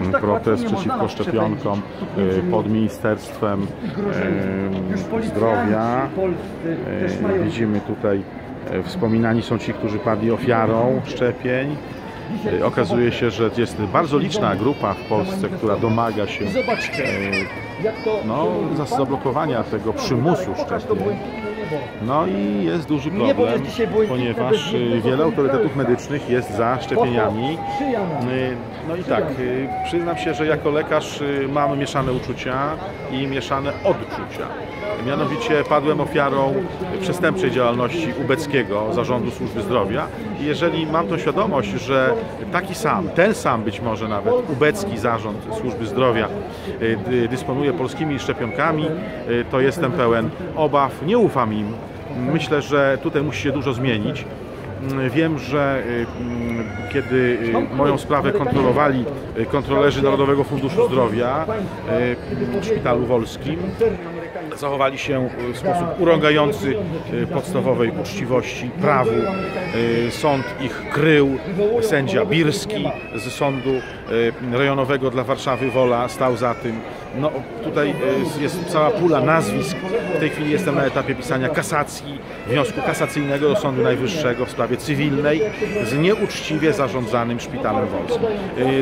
Mm, protest przeciwko szczepionkom y, pod Ministerstwem Zdrowia. Y, Widzimy tutaj, y, wspominani są ci, którzy padli ofiarą szczepień. Y, Okazuje się, że jest bardzo liczna grupa w Polsce, która domaga się no, za- zablokowania tego przymusu szczepień. No i jest duży problem, jest dzisiaj błękitne ponieważ y, wiele autorytetów medycznych jest za szczepieniami. Y, No i tak, y, przyznam się, że jako lekarz mam mieszane uczucia i mieszane odczucia. Mianowicie padłem ofiarą przestępczej działalności ubeckiego Zarządu Służby Zdrowia i jeżeli mam tą świadomość, że taki sam, ten sam być może nawet ubecki Zarząd Służby Zdrowia dy- dysponuje polskimi szczepionkami, to jestem pełen obaw, nie ufam im. Myślę, że tutaj musi się dużo zmienić. Mm, Wiem, że y, mm, kiedy y, moją sprawę kontrolowali y, kontrolerzy Narodowego Funduszu Zdrowia w Szpitalu Wolskim, zachowali się w sposób urągający y, podstawowej uczciwości prawu. Y, Sąd ich krył. Sędzia Birski z sądu rejonowego dla Warszawy Wola stał za tym. No, tutaj jest cała pula nazwisk. W tej chwili jestem na etapie pisania kasacji, wniosku kasacyjnego do Sądu Najwyższego w sprawie cywilnej z nieuczciwie zarządzanym szpitalem wolskim.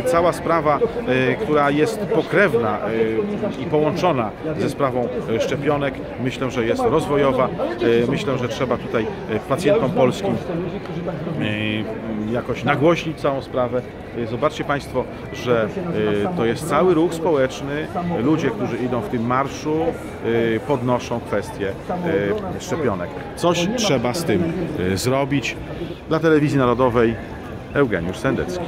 Cała sprawa, która jest pokrewna i połączona ze sprawą y, szczepionek, myślę, że jest rozwojowa. Y, Myślę, że trzeba tutaj y, pacjentom polskim y, jakoś nagłośnić całą sprawę. Zobaczcie Państwo, że to jest cały ruch społeczny. Ludzie, którzy idą w tym marszu, podnoszą kwestię szczepionek. Coś trzeba z tym zrobić. Dla Telewizji Narodowej Eugeniusz Sendecki.